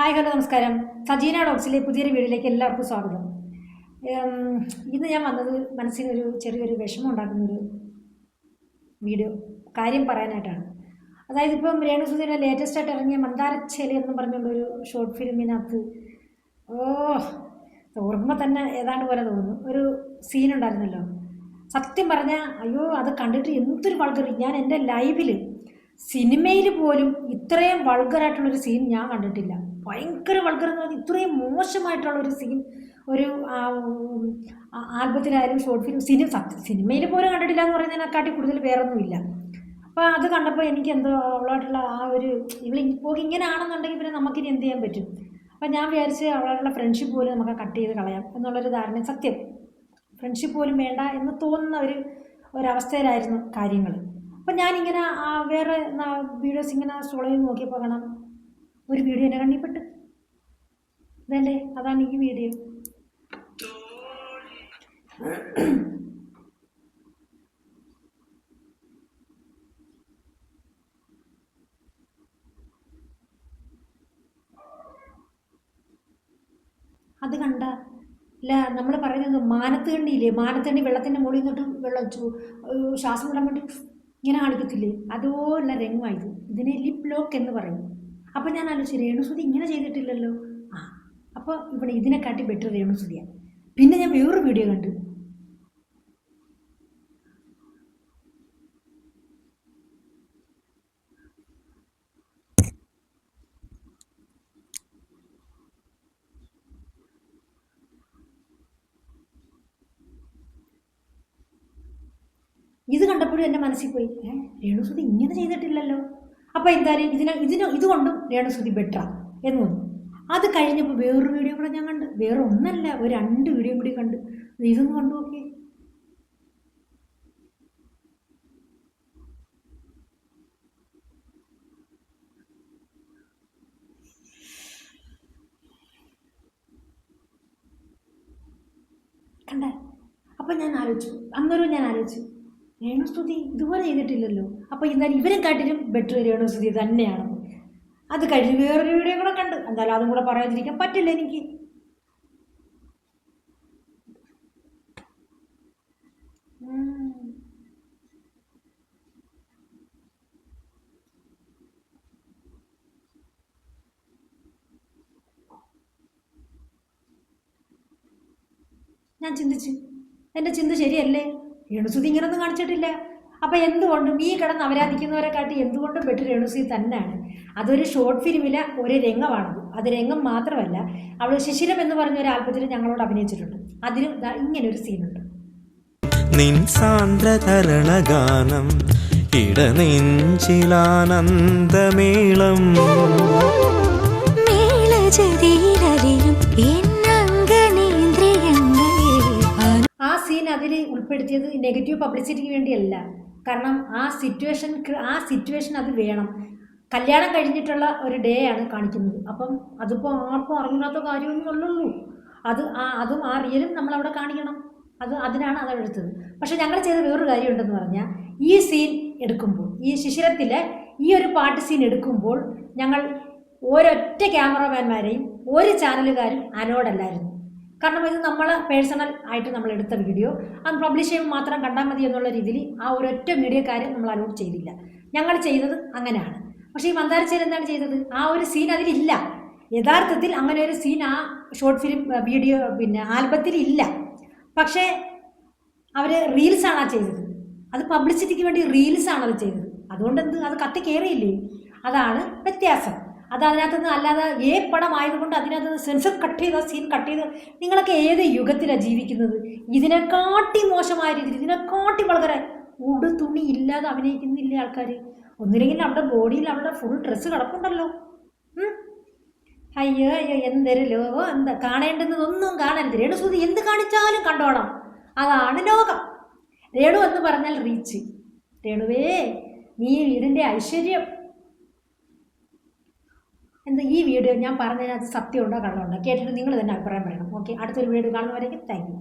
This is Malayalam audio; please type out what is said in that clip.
ഹായ് ഹലോ നമസ്കാരം. സജീന ഡോക്സിലെ പുതിയൊരു വീഡിയോയിലേക്ക് എല്ലാവർക്കും സ്വാഗതം. ഇന്ന് ഞാൻ വന്നത് മനസ്സിനൊരു ചെറിയൊരു വിഷമം ഉണ്ടാക്കുന്നൊരു വീഡിയോ കാര്യം പറയാനായിട്ടാണ്. അതായത് ഇപ്പം രേണുസുധിയുടെ ലേറ്റസ്റ്റ് ആയിട്ട് ഇറങ്ങിയ മന്ദാരച്ചേല എന്ന് പറഞ്ഞുള്ളൊരു ഷോർട്ട് ഫിലിമിനകത്ത് ഓ ഓർമ്മ തന്നെ ഏതാണ്ട് പോലെ തോന്നുന്നു. ഒരു സീനുണ്ടായിരുന്നല്ലോ സത്യം പറഞ്ഞാൽ അയ്യോ അത് കണ്ടിട്ട് എന്തൊരു വൾഗർ ഞാൻ എന്റെ ലൈവിൽ സിനിമയിൽ പോലും ഇത്രയും വൾഗറായിട്ടുള്ളൊരു സീൻ ഞാൻ കണ്ടിട്ടില്ല. ഭയങ്കര വൾഗർ എന്ന് പറഞ്ഞാൽ ഇത്രയും മോശമായിട്ടുള്ളൊരു സീൻ ഒരു ആൽബത്തിലായാലും ഷോർട്ട് ഫിലിം സിനിമ സിനിമയിൽ പോലും കണ്ടിട്ടില്ല എന്ന് പറയുന്നതിനെക്കാട്ടി കൂടുതൽ വേറൊന്നുമില്ല. അപ്പോൾ അത് കണ്ടപ്പോൾ എനിക്ക് എന്തോ അവളായിട്ടുള്ള ആ ഒരു ഇവൾ ഇപ്പോൾ ഇങ്ങനെ ആണെന്നുണ്ടെങ്കിൽ പിന്നെ നമുക്കിനി എന്ത് ചെയ്യാൻ പറ്റും? അപ്പം ഞാൻ വിചാരിച്ച് അവളായിട്ടുള്ള ഫ്രണ്ട്ഷിപ്പ് പോലും നമുക്ക് കട്ട് ചെയ്ത് കളയാം എന്നുള്ളൊരു ധാരണ സത്യം. ഫ്രണ്ട്ഷിപ്പ് പോലും വേണ്ട എന്ന് തോന്നുന്ന ഒരു ഒരവസ്ഥയിലായിരുന്നു കാര്യങ്ങൾ. അപ്പം ഞാനിങ്ങനെ ആ വേറെ വീഡിയോസ് ഇങ്ങനെ സോളോ ചെയ്ത് നോക്കിയപ്പോൾ കാണാം ഒരു വീഡിയോ എന്റെ കണ്ണിൽപ്പെട്ട്. ഇതല്ലേ? അതാണ് ഈ വീഡിയോ അത് കണ്ട ഇല്ല നമ്മൾ പറയുന്നത് മാനത്തേണ്ടിയില്ലേ മാനത്തേണ്ടി വെള്ളത്തിന്റെ മുകളിൽ നിന്നിട്ട് വെള്ളം വെച്ചു ശ്വാസം വിടാൻ വേണ്ടി ഇങ്ങനെ കാണിക്കത്തില്ലേ അതുപോലുള്ള രംഗമായത് ഇതിനെ ലിപ് ലോക്ക് എന്ന് പറയും. അപ്പോൾ ഞാൻ ആലോചിച്ചു രേണുസുതി ഇങ്ങനെ ചെയ്തിട്ടില്ലല്ലോ. ആ അപ്പോൾ ഇവിടെ ഇതിനെക്കാട്ടി ബെറ്റർ രേണുസുതിയാണ്. പിന്നെ ഞാൻ വേറൊരു വീഡിയോ കണ്ടു. ഇത് കണ്ടപ്പോഴും എന്റെ മനസ്സിൽ പോയി ഏ രേണുസുതി ഇങ്ങനെ ചെയ്തിട്ടില്ലല്ലോ. അപ്പോൾ എന്തായാലും ഇതിന് ഇതിന് ഇതുകൊണ്ടും രേണുസുതി ബെറ്ററാണ് എന്ന് തോന്നി. അത് കഴിഞ്ഞപ്പോൾ വേറൊരു വീഡിയോ കൂടെ ഞാൻ കണ്ട് വേറെ ഒന്നല്ല ഒരു രണ്ട് വീഡിയോ കൂടി കണ്ട്. ഇതൊന്ന് കണ്ടു നോക്കി കണ്ട? അപ്പം ഞാൻ ആലോചിച്ചു അന്നൊരു ഞാൻ ആലോചിച്ചു രേണുസ്തുതി ഇതുപോലെ ചെയ്തിട്ടില്ലല്ലോ. അപ്പോൾ എന്നാൽ ഇവരെ കാട്ടിലും ബെറ്റർ രേണുസ്തുതി തന്നെയാണ്. അത് കഴിഞ്ഞ് വേറൊരു വീഡിയോ കൂടെ കണ്ട്. എന്തായാലും അതും കൂടെ പറയാതിരിക്കാൻ പറ്റില്ല എനിക്ക്. ഞാൻ ചിന്തിച്ചു. എന്റെ ചിന്ത ശരിയല്ലേ? രേണുസുതി ഇങ്ങനൊന്നും കാണിച്ചിട്ടില്ല. അപ്പം എന്തുകൊണ്ടും ഈ കിടന്ന് അവരാധിക്കുന്നവരെ കാട്ടി എന്തുകൊണ്ടും ബെറ്റർ രേണുസുതി തന്നെയാണ്. അതൊരു ഷോർട്ട് ഫിലിമിലെ ഒരു രംഗമാണത് അത് രംഗം മാത്രമല്ല അവൾ ശിശിരം എന്ന് പറഞ്ഞ ഒരു ആൽബത്തിൽ ഞങ്ങളോട് അഭിനയിച്ചിട്ടുണ്ട്. അതിലും ദാ ഇങ്ങനെ ഒരു സീനുണ്ട്. നിൻ സാന്ദ്രതരണഗാനം ഇടനെഞ്ചിലാനന്ദമേളം മേളജതിയിലലിയും അതിൽ ഉൾപ്പെടുത്തിയത് നെഗറ്റീവ് പബ്ലിസിറ്റിക്ക് വേണ്ടിയല്ല. കാരണം ആ സിറ്റുവേഷൻ ആ സിറ്റുവേഷൻ അത് വേണം. കല്യാണം കഴിഞ്ഞിട്ടുള്ള ഒരു ഡേ ആണ് കാണിക്കുന്നത്. അപ്പം അതിപ്പോൾ ആർക്കും അറിഞ്ഞാത്ത കാര്യമൊന്നും അല്ലല്ലോ അത് ആ അതും ആ റിയലും നമ്മളവിടെ കാണിക്കണം. അത് അതിനാണ് അത് എടുത്തത്. പക്ഷേ ഞങ്ങൾ ചെയ്ത വേറൊരു കാര്യമുണ്ടെന്ന് പറഞ്ഞാൽ ഈ സീൻ എടുക്കുമ്പോൾ ഈ ശിശിരത്തിലെ ഈ ഒരു പാട്ട് സീൻ എടുക്കുമ്പോൾ ഞങ്ങൾ ഒരൊറ്റ ക്യാമറമാൻമാരെയും ഒരു ചാനലുകാരും അലോഡല്ലായിരുന്നു കാരണം ഇത് നമ്മൾ പേഴ്സണൽ ആയിട്ട് നമ്മൾ എടുത്ത വീഡിയോ അത് പബ്ലിഷ് ചെയ്യുമ്പോൾ മാത്രം കണ്ടാൽ മതി എന്നുള്ള രീതിയിൽ ആ ഒരൊറ്റ മീഡിയക്കാരെ നമ്മൾ അലോട്ട് ചെയ്തില്ല. ഞങ്ങൾ ചെയ്തത് അങ്ങനെയാണ്. പക്ഷേ ഈ മന്ദാരച്ചേരി എന്താണ് ചെയ്തത്? ആ ഒരു സീൻ അതിലില്ല. യഥാർത്ഥത്തിൽ അങ്ങനെ ഒരു സീൻ ആ ഷോർട്ട് ഫിലിം വീഡിയോ പിന്നെ ആൽബത്തിൽ ഇല്ല. പക്ഷേ അവർ റീൽസാണ് ആ ചെയ്തത്. അത് പബ്ലിസിറ്റിക്ക് വേണ്ടി റീൽസാണ് അത് ചെയ്തത്. അതുകൊണ്ട് എന്ത്? അത് കത്തി കയറിയില്ലേ അതാണ് വ്യത്യാസം. അത് അതിനകത്തുനിന്ന് അല്ലാതെ ഏ പടം ആയതുകൊണ്ട് അതിനകത്ത് സെൻസർ കട്ട് ചെയ്ത സീൻ കട്ട് ചെയ്ത് നിങ്ങളൊക്കെ ഏത് യുഗത്തിലാണ് ജീവിക്കുന്നത്? ഇതിനെക്കാട്ടി മോശമായ രീതിയിൽ ഇതിനെക്കാട്ടി വളരെ ഉടു തുണി ഇല്ലാതെ അഭിനയിക്കുന്നില്ലേ ആൾക്കാർ ഒന്നില്ലെങ്കിൽ അവിടെ ബോഡിയിൽ അവിടെ ഫുൾ ഡ്രസ്സ് കിടപ്പുണ്ടല്ലോ. അയ്യോ അയ്യോ എന്തൊരു ലോകം എന്താ കാണേണ്ടുന്നതൊന്നും കാണരുത്. രേണുസൂതി എന്ത് കാണിച്ചാലും കണ്ടോണം. അതാണ് ലോകം. രേണു എന്ന് പറഞ്ഞാൽ റീച്ച് രേണുവേ നീ ഇതിന്റെ ഐശ്വര്യം. എന്താ ഈ വീഡിയോ ഞാൻ പറഞ്ഞതിനകത്ത് സത്യമുണ്ടോ കള്ളമുണ്ടോ? കേട്ടിട്ട് നിങ്ങൾ തന്നെ അഭിപ്രായം പറയണം. ഓക്കെ അടുത്തൊരു വീഡിയോ കാണുന്നവരേക്കും താങ്ക് യു